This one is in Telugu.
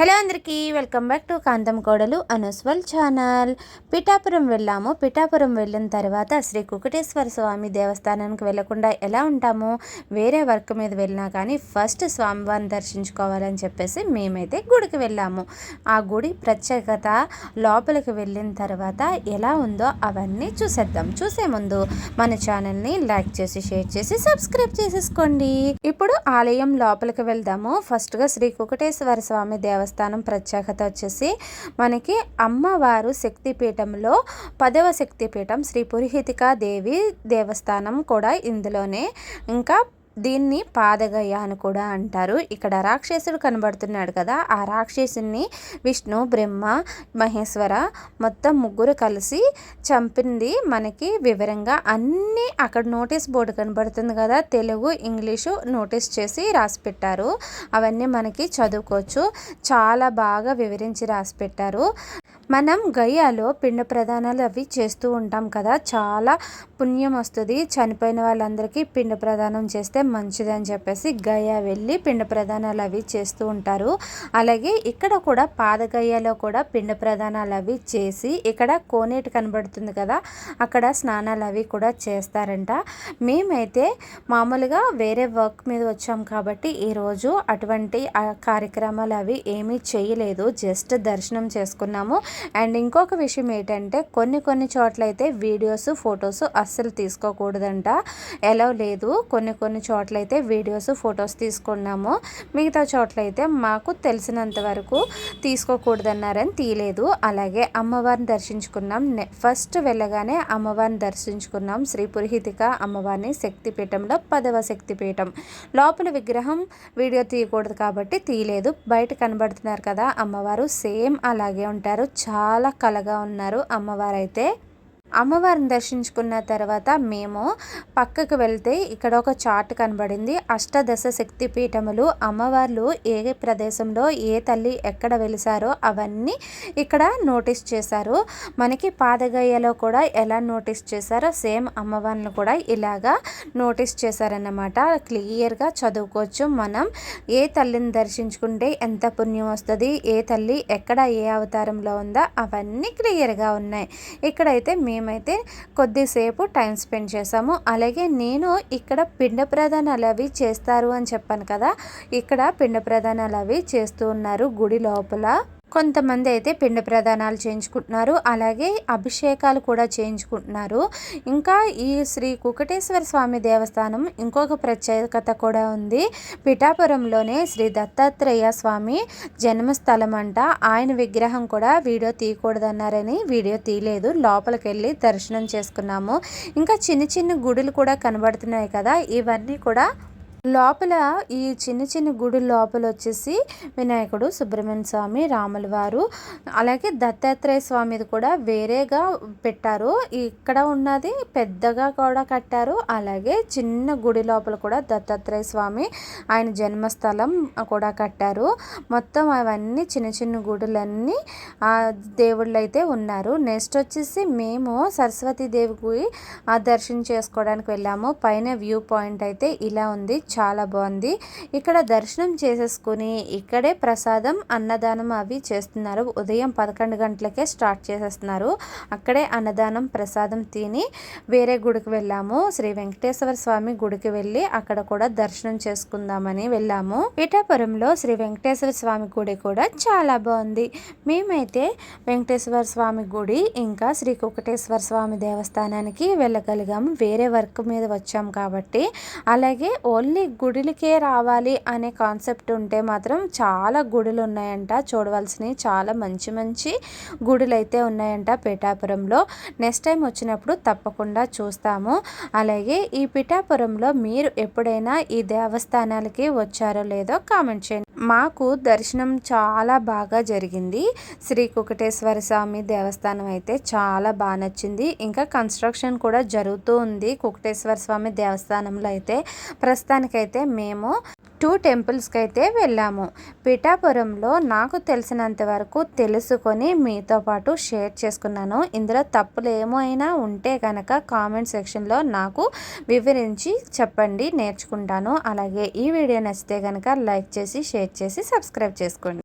హలో అందరికీ వెల్కమ్ బ్యాక్ టు కాంతం కోడలు అనుస్వల్ ఛానల్. పిఠాపురం వెళ్ళాము. పిఠాపురం వెళ్ళిన తర్వాత శ్రీ కుకటేశ్వర స్వామి దేవస్థానానికి వెళ్ళకుండా ఎలా ఉంటాము? వేరే వర్క్ మీద వెళ్ళినా కానీ ఫస్ట్ స్వామివారిని దర్శించుకోవాలని చెప్పేసి మేమైతే గుడికి వెళ్ళాము. ఆ గుడి ప్రత్యేకత లోపలికి వెళ్ళిన తర్వాత ఎలా ఉందో అవన్నీ చూసేద్దాం. చూసే ముందు మన ఛానల్ని లైక్ చేసి షేర్ చేసి సబ్స్క్రైబ్ చేసేసుకోండి. ఇప్పుడు ఆలయం లోపలికి వెళ్దాము. ఫస్ట్గా శ్రీ కుకటేశ్వర స్వామి దేవస్థానం దేవస్థానం ప్రత్యేకత వచ్చేసి మనకి అమ్మవారు శక్తిపీఠంలో పదవ శక్తిపీఠం శ్రీ పురిహితికా దేవి దేవస్థానం కూడా ఇందులోనే. ఇంకా దీన్ని పాదగయ్య అని కూడా అంటారు. ఇక్కడ రాక్షసుడు కనబడుతున్నాడు కదా ఆ రాక్షసుని విష్ణు బ్రహ్మ మహేశ్వర మొత్తం ముగ్గురు కలిసి చంపింది. మనకి వివరంగా అన్నీ అక్కడ నోటీస్ బోర్డు కనబడుతుంది కదా తెలుగు ఇంగ్లీషు నోటీస్ చేసి రాసి పెట్టారు అవన్నీ మనకి చదువుకోవచ్చు. చాలా బాగా వివరించి రాసి పెట్టారు మనం గయాలో పిండ ప్రదానాలు అవి చేస్తూ ఉంటాం కదా చాలా పుణ్యం వస్తుంది. చనిపోయిన వాళ్ళందరికీ పిండ ప్రదానం చేస్తే మంచిది అని చెప్పేసి గయ్యా వెళ్ళి పిండ ప్రదానాలు అవి చేస్తూ ఉంటారు. అలాగే ఇక్కడ కూడా పాదగయ్యలో కూడా పిండ ప్రదానాలు అవి చేసి ఇక్కడ కోనేటి కనబడుతుంది కదా అక్కడ స్నానాలు అవి కూడా చేస్తారంట. మేమైతే మామూలుగా వేరే వర్క్ మీద వచ్చాం కాబట్టి ఈరోజు అటువంటి కార్యక్రమాలు అవి ఏమీ చేయలేదు. జస్ట్ దర్శనం చేసుకున్నాము. అండ్ ఇంకొక విషయం ఏంటంటే కొన్ని కొన్ని చోట్ల అయితే వీడియోస్ ఫొటోస్ అస్సలు తీసుకోకూడదంట. ఎలా లేదు. కొన్ని కొన్ని చోట్ల అయితే వీడియోస్ ఫొటోస్ తీసుకున్నాము. మిగతా చోట్ల అయితే మాకు తెలిసినంత వరకు తీసుకోకూడదన్నారని తీయలేదు అలాగే అమ్మవారిని దర్శించుకున్నాం. ఫస్ట్ వెళ్ళగానే అమ్మవారిని దర్శించుకున్నాం. శ్రీ పురిహితిక అమ్మవారిని శక్తిపీఠంలో పదవ శక్తిపీఠం. లోపల విగ్రహం వీడియో తీయకూడదు కాబట్టి తీయలేదు. బయట కనబడుతున్నారు కదా అమ్మవారు. సేమ్ అలాగే ఉంటారు. చాలా కలగా ఉన్నారు అమ్మవారైతే. అమ్మవారిని దర్శించుకున్న తర్వాత మేము పక్కకు వెళ్తే ఇక్కడ ఒక చార్ట్ కనబడింది. అష్టదశ శక్తి పీఠములు అమ్మవార్లు ఏ ప్రదేశంలో ఏ తల్లి ఎక్కడ వెలిసారో అవన్నీ ఇక్కడ నోటీస్ చేశారు. మనకి పాదగయ్యలో కూడా ఎలా నోటీస్ చేశారో సేమ్ అమ్మవారిని కూడా ఇలాగా నోటీస్ చేశారన్నమాట. క్లియర్గా చదువుకోవచ్చు. మనం ఏ తల్లిని దర్శించుకుంటే ఎంత పుణ్యం వస్తుంది ఏ తల్లి ఎక్కడ ఏ అవతారంలో ఉందో అవన్నీ క్లియర్గా ఉన్నాయి. ఇక్కడైతే మేము మేమైతే కొద్దిసేపు టైం స్పెండ్ చేసాము అలాగే నేను ఇక్కడ పిండ ప్రధానాలు అవి చేస్తారు అని చెప్పాను కదా. ఇక్కడ పిండ ప్రధానాలు అవి చేస్తూ ఉన్నారు గుడి లోపల. కొంతమంది అయితే పిండ ప్రదానాలు చేయించుకుంటున్నారు అలాగే అభిషేకాలు కూడా చేయించుకుంటున్నారు. ఇంకా ఈ శ్రీ కుకటేశ్వర స్వామి దేవస్థానం ఇంకొక ప్రత్యేకత కూడా ఉంది. పిఠాపురంలోనే శ్రీ దత్తాత్రేయ స్వామి జన్మస్థలం అంట ఆయన విగ్రహం కూడా వీడియో తీయకూడదన్నారని వీడియో తీయలేదు. లోపలికి వెళ్ళి దర్శనం చేసుకున్నాము. ఇంకా చిన్న చిన్న గుడులు కూడా కనబడుతున్నాయి కదా ఇవన్నీ కూడా లోపల ఈ చిన్న చిన్న గుడి లోపల వచ్చేసి వినాయకుడు సుబ్రహ్మణ్య స్వామి రాముల వారు. అలాగే దత్తాత్రేయ స్వామిది కూడా వేరేగా పెట్టారు. ఇక్కడ ఉన్నది పెద్దగా కూడా కట్టారు. అలాగే చిన్న గుడి లోపల కూడా దత్తాత్రేయ స్వామి ఆయన జన్మస్థలం కూడా కట్టారు. మొత్తం అవన్నీ చిన్న చిన్న గుడులన్నీ దేవుళ్ళు అయితే ఉన్నారు. నెక్స్ట్ వచ్చేసి మేము సరస్వతి దేవికి దర్శనం చేసుకోవడానికి వెళ్ళాము. పైన వ్యూ పాయింట్ అయితే ఇలా ఉంది. చాలా బాగుంది. ఇక్కడ దర్శనం చేసేసుకుని ఇక్కడే ప్రసాదం అన్నదానం అవి చేస్తున్నారు. ఉదయం పదకొండు గంటలకే స్టార్ట్ చేసేస్తున్నారు. అక్కడే అన్నదానం ప్రసాదం తిని వేరే గుడికి వెళ్ళాము. శ్రీ వెంకటేశ్వర స్వామి గుడికి వెళ్ళి అక్కడ కూడా దర్శనం చేసుకుందామని వెళ్ళాము. పిఠాపురంలో శ్రీ వెంకటేశ్వర స్వామి గుడి కూడా చాలా బాగుంది. మేమైతే వెంకటేశ్వర స్వామి గుడి ఇంకా శ్రీ కుకటేశ్వర స్వామి దేవస్థానానికి వెళ్ళగలిగాము. వేరే వర్క్ మీద వచ్చాం కాబట్టి. అలాగే ఓన్లీ ఓన్లీ గుడిలకే రావాలి అనే కాన్సెప్ట్ ఉంటే మాత్రం చాలా గుడులు ఉన్నాయంట చూడవలసినవి చాలా మంచి మంచి గుడులు అయితే ఉన్నాయంట పిఠాపురంలో. నెక్స్ట్ టైం వచ్చినప్పుడు తప్పకుండా చూస్తాము. అలాగే ఈ పిఠాపురంలో మీరు ఎప్పుడైనా ఈ దేవస్థానాలకి వచ్చారో లేదో కామెంట్ చేయండి. మాకు దర్శనం చాలా బాగా జరిగింది. శ్రీ కుకటేశ్వర స్వామి దేవస్థానం అయితే చాలా బాగా నచ్చింది. ఇంకా కన్స్ట్రక్షన్ కూడా జరుగుతూ ఉంది కుకటేశ్వర స్వామి దేవస్థానంలో అయితే. ప్రస్తుతానికైతే మేము టూ టెంపుల్స్కి అయితే వెళ్ళాము. పిఠాపురంలో నాకు తెలిసినంత వరకు తెలుసుకొని మీతో పాటు షేర్ చేసుకున్నాను. ఇందులో తప్పులు ఏమైనా ఉంటే కనుక కామెంట్ సెక్షన్లో నాకు వివరించి చెప్పండి నేర్చుకుంటాను. అలాగే ఈ వీడియో నచ్చితే కనుక లైక్ చేసి షేర్ చేసి సబ్స్క్రైబ్ చేసుకోండి.